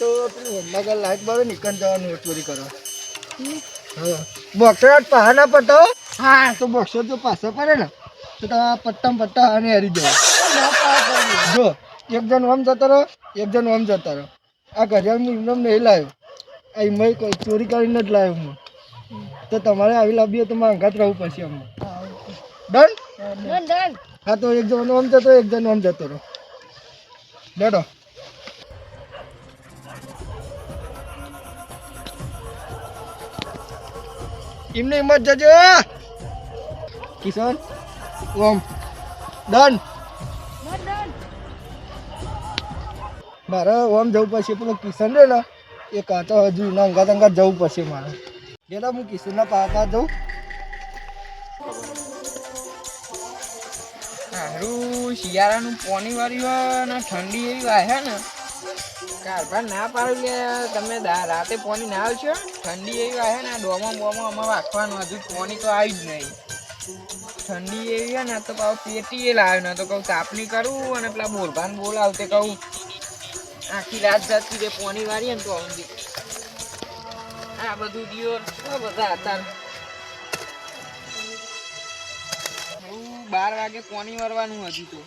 તો વડનગર લાઈટ બાળો નીકળ જવાનું ચોરી કરો હા. બોક્સર પહાડ ના પડતો હા. તો બોક્સર જો પાછા પડે ને તો તમારા પટ્ટા પટ્ટા અને હરી જાય જો એક જણ ઓમ જતો રહો એક જણ ઓમ જતા રહો આ ઘડિયાળ હું એમને નહીં લાવ્યો આ એમાં કોઈ ચોરી કરીને જ લાવ્યો હું. તો તમારે આવી લાવી તો મારે અંગાત રહેવું પડશે અમને. ડન? હા તો એક જણ ઓમ જતો એક જણ ઓમ જતો રહો બેઠો. એમને હિંમત જજો કિશન? ઓમ. ડન. મારે ઓમ જવું પડશે પેલો કિશન રે ને એ કાંતો હજુ એના અંગાત અંગાત જવું પડશે મારે. બેટા હું કિશનના પાકા જઉં. સારું શિયાળાનું પોની વાળી ને ઠંડી એવી વાહે ને. કારભાર ના પાડું કે તમે રાતે પોની ના આવશો? ઠંડી એવી આવે ને ડોમો બોમો અમે વાંખવાનું હજુ પોની તો આવી જ નહીં. ઠંડી એવી હોય ને, તો પાછું પેટી એ લાવ્યો ને તો કહું તાપણી કરું અને પેલા બોલભાન બોલાવ તે કહું. આખી રાત જતી જે પોની વાળી ને તો ઊંધી આ બધું દિયોર આ બધા હતા. બાર વાગે પોની વરવાનું હજુ તો.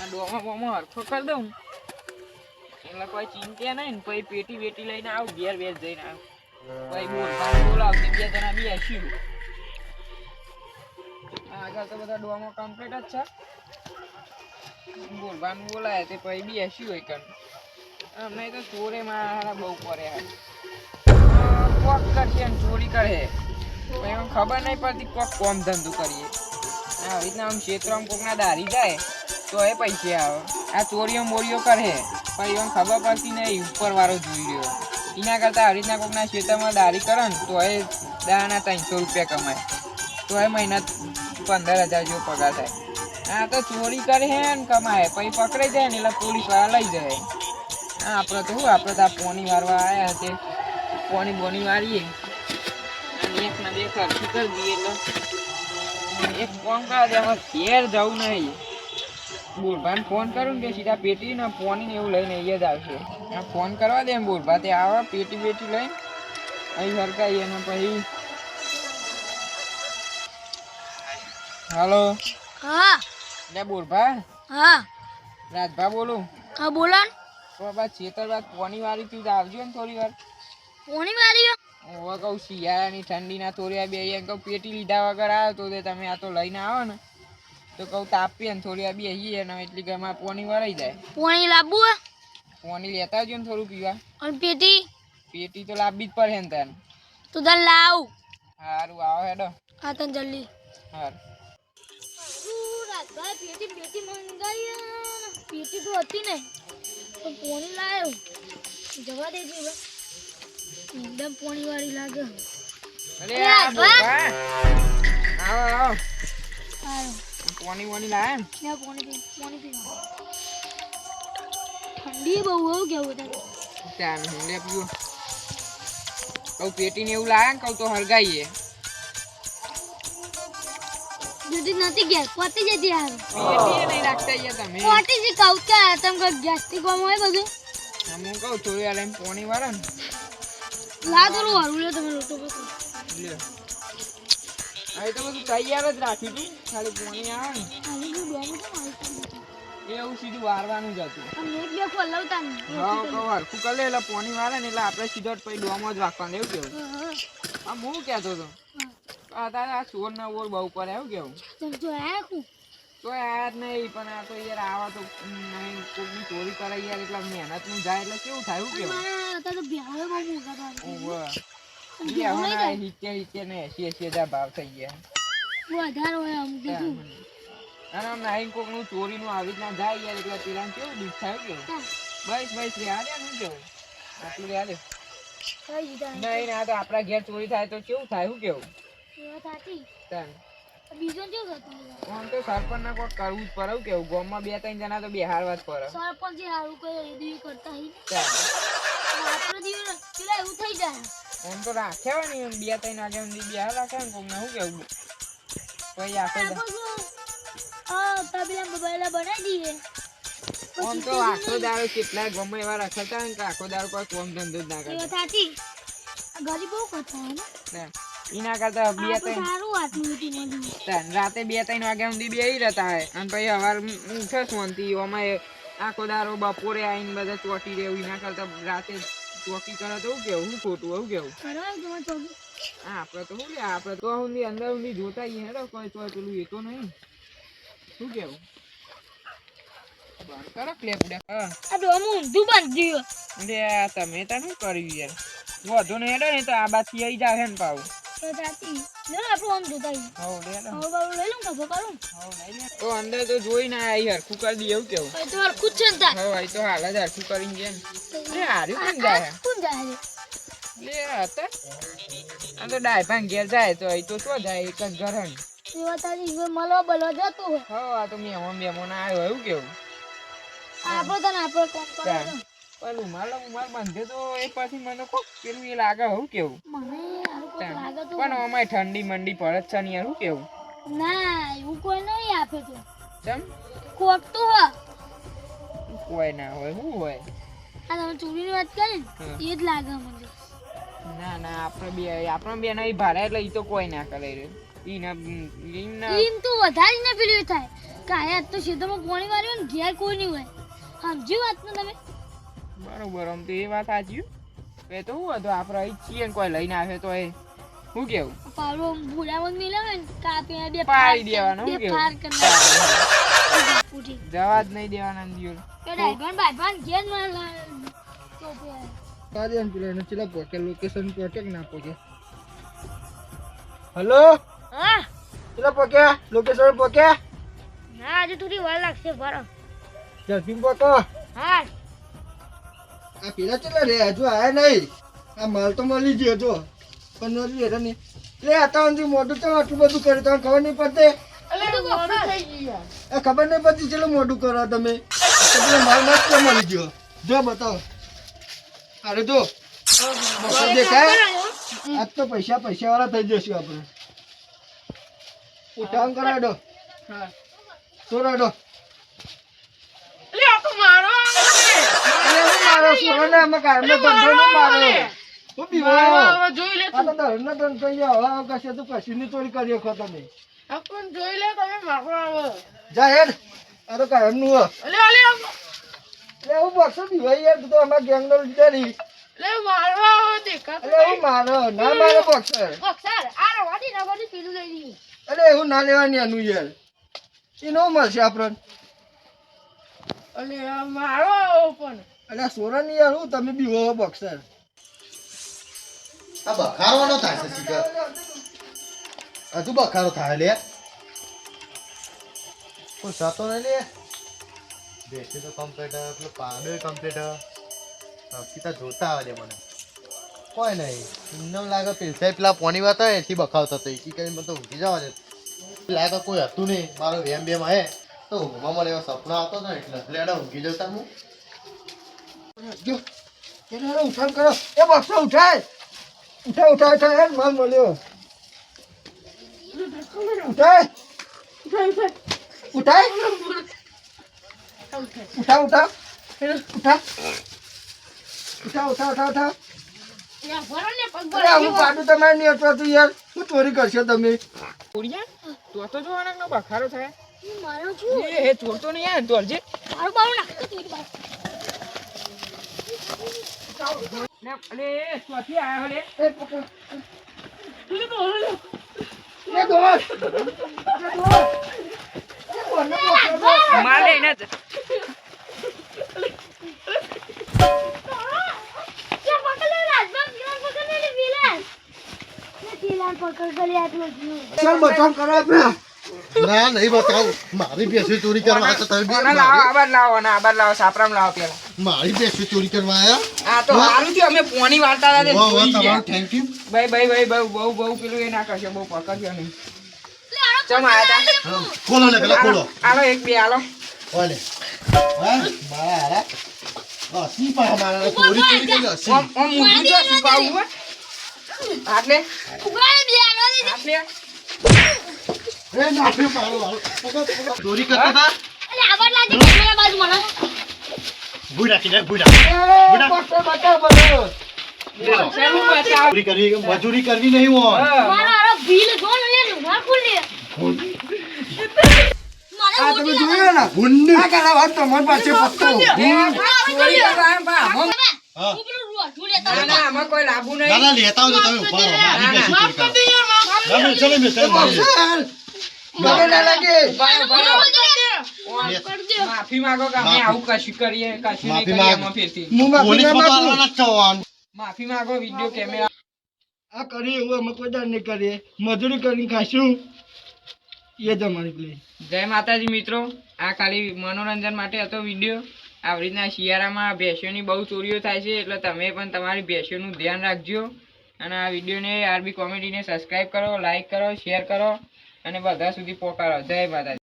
આ ડોમા બોમા હરખો કરી દઉં એટલે કોઈ ચિંતા નહીં ને પછી પેટી વેટી લઈને આવું ઘેર વેચ જઈને આવું. પછી બોલ બોલાવજે બે જણા બી હસ્યું આગળ તો બધા ડોમો કમ્પ્લીટ જ છે. બોલવાનું બોલાય તે પછી બી હસ્યું હોય કણ અમે તો ચોરે મારા બહુ પડે કોક કરશે ને ચોરી કરે પછી એમ ખબર નહીં પડતી કોક કોમ ધંધો કરીએ. આવી રીતના આમ ક્ષેત્રમાં કોકના દારી જાય તો એ પૈસે આવે. આ ચોરીઓ મોરીઓ કરે પછી એમ ખબર પડતી નહીં ઉપર વાળો જોઈ રહ્યો. એના કરતાં રીતના કોકના ક્ષેત્રમાં દારી કરો ને, તો એ દાના ત્રણસો રૂપિયા કમાય. તો એ મહિના પંદર હજાર જેવો પગાર થાય. આ તો ચોરી કરે હે ને કમાય, પછી પકડાઈ જાય ને એટલે પોલીસવાળા લઈ જાય. હા આપણે તો શું, આપણે તો આ પોની વારવા આવ્યા તે પોની બોની વારીએ. અને એક ના બે ખર્ચી કરી દઈએ એક પોંકા કરા ઘેર જવું નહીં. બોલભાને ફોન કરું ને કે સીધા પેટી ને ફોન ને એવું લઈને અહીંયા જ આવશે. ફોન કરવા દે એમ બોલભા તે આવે પેટી બેટી લઈને અહીં સરકાઈ અને પછી હાલો. હા. લે બોલભા. હા. રાજભા બોલું. હા બોલો ને. તો બા ચેતર બાદ પોની વાળી તું આવજો ને થોડી વાર. કોની વાળી હું કહું શિયાળાની ઠંડીના થોડી બે કહું પેટી લીધા વગર આવ્યો તો તે તમે આ તો લઈને આવો ને. તો કહું તાપીએ ને થોડી વાર બેસીએ ને એટલી ઘરમાં પોણી વરાઈ જાય. પોણી લાવવું હે? પોની લેતા આવજો ને થોડું પીવા. અને પેટી? પેટી તો લાવવી જ પડે ને તને તું તને લાવ. સારું આવો હેડો. હા તને જલ્દી. હાર. પેટી પેટી મંગાઈ પેટી તો હતી ને તો પોણી લાવ્યો જવા દેજે એકદમ પોણી વાળી લાગે. અરે અરે આ આવો આવો. સારું પોની વોની લાયા ને ના પોણી પી પોણી પીવા ઠંડી બહુ હો કેવું બધા. ત્યાં લે પીવો કહું પેટી ને એવું લાયા ને કહું તો હરગાઈએ જુદી નથી ગેસ પોતી જતી આવે. પેટી નહીં રાખતા અહીંયા તમે. પોતી જ કઉ કે તમે ગેસથી કોમ હોય બધું. હા, હું કહું થોડી યાર એમ પોણી વાળા ને. લા થોડું હરું લે તમે લોટો લ્યો. હવે તો બધું તૈયાર જ રાખ્યું તું. ખાલી પોણી આવે ને. એવું સીધું વારવાનું જ હતું. આ બે ખોલાવતા હા કવર શું કરે. એટલે પોણી વારે ને એટલે આપણે સીધો જ પછી ડોમો જ રાખવાનું એવું કેવું? આ હું. કહેતો હતો. અત્યારે આ ચોર ના ઓર બહુ પર એવું કેવું? તમે જો આ તો. જ નહીં પણ આ તો યાર આવા તો નહીં કોકની ચોરી કરે યાર એટલે મહેનતનું જાય એટલે કેવું થાય એવું કેવું? સિત્તેર ને એસી એસી હજાર ભાવ થઈ ગયા. વધારે હોય અમુક કીધું. અને આમ નાઈન કોકનું ચોરી નું આવી રીતના જાય યાર એટલે પેલા કેવું દુઃખ થાય કેવું બસ બસ રે આ શું કેવું? આટલું રે દે કઈ દીધા નહીં ને તો આપણા ઘેર ચોરી થાય તો કેવું થાય શું કેવું. બીજો હતું આમ તો સરપંચ ના કોઈ કરવું જ પડે કેવું? ગામમાં બે ત્રણ જણા તો બેહારવા જ પડે. સરપંચ જે સારું કરે એ કરતા. આપણે પેલા એવું થઈ જાય. એમ તો રાખ્યા હોય ને બે ત્રણ વાગ્યા સુધી બે રાખ્યા ને કોકને શું કેવું? પછી આખો દા- આ તબેલા બબેલા બનાવી દઈએ. આમ તો આખો દાડો કેટલાય ગમે એવા રખાતા ને આખો દારો કોઈ કોમ ધંધો જ ના કરતા. ગરીબ કરતા એના કરતા બે ત્રણ રાતે બે ત્રણ વાગ્યા સુધી બેહી રહેતા હોય. અને પછી સવાર ઉઠે શાંતિ ઓમાં આખો દારો બપોરે આવીને બધા ચોટી રહેવું એના કરતા રાતે ચોકી કરે તો હું કેવું? શું ખોટું એવું કેવું? હા આપણે તો શું લે આપણે તો હું અંદર હું જોતા આવીએ હેડો કોઈ ચોય પેલું એ તો નહીં. શું કેવું? બંધ કરો ક્લેપડા હા. આ ડોમું ઊંધું બાંધી આ તમે તો શું કર્યું યાર? વધુ નહીં હેડો ને તો આ બાજુ આવી જાવ ને પાવું તો. તો અંદર તો જોઈ ના આવી હરખું કરી એવું કેવું. હરખું જ છે હવે તો હાલ જ હરખું કરીને ગયા ને હાર્યું કોણ જાય? કોણ જાય લે હતા આ તો ડાયભાંગ ઘેર જાય તો અહીં તો શું જાય એક જ ઘર હન એ વાત સાચી. હવે મળવા બોલવા જતું હોય. આ તો મેમો ના આવ્યો એવું કેવું? આપણે તને આપણે કોમ. તો. પણ રૂમાલ રૂમાલ બાંધે તો એ પછી મને કોક પેલું એ લાગે એવું કેવું? પણ ઠંડી મંડી પડે છે ને યાર શું કેવું? ના એવું કોઈ નહીં આપે તો. ચમ? ખોટતું હોય. કોઈ ના હોય શું હોય? આ તમે ચોરીની વાત કરી એ જ લાગે મને. ના ના આપણે બે આપણે બે નહીં ભારે એટલે એ તો કોઈ ના કરે રે. ઈના ઈના. એમ તો વધારે ને પેલું થાય. કાયા તો સીધોમાં પાણી માર્યો ને ઘેર કોઈ નહીં હોય. સમજી વાત ને તમે? બરોબર આમ તો એ વાત સાચી એ તો હું હતું આપણે અહીં છીએ ને કોઈ લઈને આવે તો એ. શું કેવું? પાવડો ભૂલામાં મિલે ને કાપી બે પાડી દેવાનો, શું કેવું? જવા જ નહીં દેવાના ને દિયોલ. કે ઘેર મને લા- ટોપી કાર્યન પેલા એને ચેલા પોકે લોકેશન પોકે ના પોકે હલો હા. ચેલા પોકે લોકેશન પોકે ના આજે થોડી વાર લાગશે ભરો. જલ્દી પોકો હા. આ પેલા ચેલા રે હજુ આયા નહીં. આ માલ તો મળી ગયો જો. પણ નથી હેરા નહીં લે સુધી મોઢું તો આટલું બધું કર્યું તમને ખબર નહીં પડતી? એ ખબર નહીં પડતી ચેલું મોઢું કરો તમે? તો માલ મસ્ત મળી ગયો. જો બતાવો. અરે જો. દેખાય? આજ તો પૈસા પૈસા વાળા થઈ જશું આપણે. ઉઠાવ કરાડો સોરાડો અરે ને મારો સોરાને અમે કારનો ધંધો નો મારો હું બીવાયો આ તો ધરનો ધંધો થઈ હવે કશે તો કશીની ચોરી કરી શકો તમે. જા હેડ. આ તો કાયમનું હો. એટલે હું બસો બીવાઈ યાર તું તો અમારા ગેંગનો લીધા નહીં એટલે હું મારો ના મારો બોક્સર બોક્સર આ રવાડી રવાડી પેલું લઈ લઈએ. અરે હું ના લેવાની આનું યાર. એ નો મળશે આપણને. અરે સોરા ની યાર હું, તમે બી હો બોક્સર આ બખારો થાય છે શીખર હજુ બખારો થાય લે. કોઈ સાતો નહીં લે. બેસે તો કમ્પ્યુટર પેલું પાડે કમ્પ્યુટર સીતા જોતા આવે મને. કોઈ નહીં. એમને લાગે પેલસાઈ પેલા પોની વાત હોય, એથી બખાવ થતો એથી કરીને મને તો ઊંઘી જવા દે. લાગે કોઈ હતું નહીં. મારો વેમ બેમ હે. તો ઊંઘમાં મને એવો સપનો આવતો હતો એટલે. એટલે ઊંઘી જતા હું. જો એને ઉઠાણ કરો. એ બોક્સર ઉઠાય. ઉઠાય ઉઠાય ઉઠાય. યાર માલ મળ્યો. ઉઠાય. ઉઠાય. ઉઠા ઉઠા ઉઠા. ઉઠા ઉઠા ઉઠા ઉઠા અરે હું પાડું તમારે નહીં અટવાતું યાર. શું ચોરી કરશો તમે? કુડિયા તો તો જો બખારો થાય. મારો છું. એ હે ચોર તો નહીં આવે તોરજે મારું બારું નાખતો માર લઈને જ. ક્યાં પકડ લે રાજભાન કિરણ પકડ લે વિલાસ ને કિરણ પકડ લે આટલો જીવ ચાલ બચાવ કરો આપણે. ના નહીં બતાવું મારી બેસી ચોરી કરવા આવ્યા તો તમે લાવો આબાર લાવો અને આબાર લાવો સાપરામ લાવો પેલા. મારી બેસી ચોરી કરવા આવ્યા આ તો સારું થયું અમે પોણી વાર્તા હતા જોઈ ગયા. તમારું થેન્ક યુ ભાઈ ભાઈ ભાઈ બહુ બહુ બહુ પેલું એ ના કરશો બહુ પકડ્યો નહીં. ચમ આયા તા? ખોલો ને પેલા ખોલો. આલો એક બે આલો. ઓલે. હા મારા. હારા હસી પા મારા? ચોરી ચોરી કરી હસી ઓમ ઓમ મૂકી દો છુપાવું આટલે. ઉગાડે બે આલો દે હાથ ચોરી કરતા હતા? ભૂઈ રાખી ભૂઈ? મજૂરી કરવી નહીં હોય. આ તમે ને? ભૂંડ આ કાલા વાત તો મન પાસે આમાં- લેતો ના, ના, આમાં કોઈ લાભુ નહીં. ના ના લેતા આવજો તમે ઊભા રહો. મારી બેસી કરો ચલો મેં. મને ના લાગે. ઊભા રહો, ઊભા રહો. માફ કરી દે માફી માંગો કે અમે આવું કશું કરીએ કશું નહીં કરીએ માંગ. ફેરથી. પોલીસ ના માં તો માંગુ. આવવાના જ છો માફી માંગો વીડિયો કેમેરા આ કરીએ એવું અમે કોઈ દાડ નહીં કરીએ. મજૂરી કરીને ખાશું. એ જ પ્લે જય માતાજી મિત્રો. આ ખાલી મનોરંજન માટે હતો વીડિયો આવી રીતના શિયાળામાં ભેંસોની બહુ ચોરીઓ થાય છે એટલે તમે પણ તમારી ભેંસોનું ધ્યાન રાખજો. અને આ વિડીયોને આરબી કોમેડીને સબસ્ક્રાઈબ કરો લાઈક કરો શેર કરો. અને બધા સુધી પોકારો. જય માતાજી.